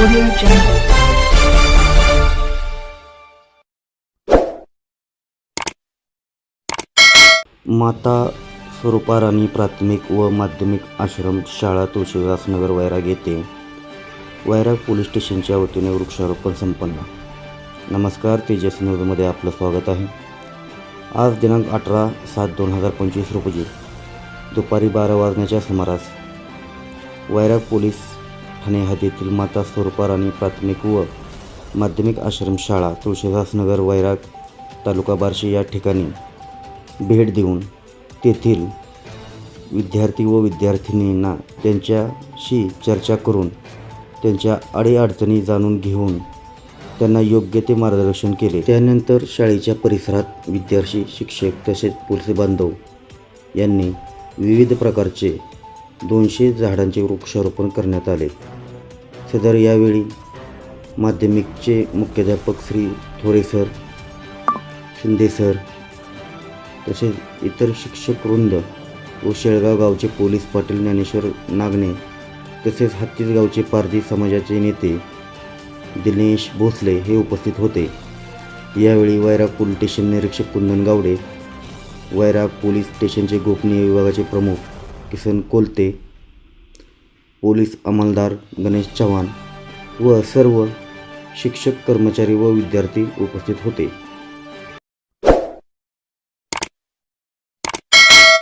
Audio Jungle. माता स्वरूपा राणी प्राथमिक व माध्यमिक आश्रम शाळा तुळशीदास नगर वैराग येथे वैराग पोलीस स्टेशनच्या वतीने वृक्षारोपण संपन्न नमस्कार तेजस न्यूजमध्ये आपलं स्वागत आहे आज दिनांक अठरा सात दोन हजार पंचवीस रोजी दुपारी बारा वाजण्याच्या सुमारास वैराग पोलीस ठाणे हद्दीतील माता स्वरूपाराणी प्राथमिक व माध्यमिक आश्रमशाळा तुळशीदासनगर वैराग तालुका बार्शी या ठिकाणी भेट देऊन तेथील विद्यार्थी व विद्यार्थिनींना त्यांच्याशी चर्चा करून त्यांच्या अडीअडचणी जाणून घेऊन त्यांना योग्य ते मार्गदर्शन केले. त्यानंतर शाळेच्या परिसरात विद्यार्थी शिक्षक तसेच पोलीस बांधव यांनी विविध प्रकारचे दोनशे झाडांचे वृक्षारोपण करण्यात आले. सदर यावेळी माध्यमिकचे मुख्याध्यापक श्री थोरे सर शिंदे सर तसेच इतर शिक्षक वृंद व शेळगाव गावचे पोलीस पाटील ज्ञानेश्वर नागणे तसेच हत्तीस गावचे पारधी समाजाचे नेते दिनेश भोसले हे उपस्थित होते. यावेळी वैराग पोलीस स्टेशन निरीक्षक कुंदन गावडे वैराग पोलीस स्टेशनचे गोपनीय विभागाचे प्रमुख किसन कोलते पोलीस अंमलदार गणेश चव्हाण व सर्व शिक्षक कर्मचारी व विद्यार्थी उपस्थित होते.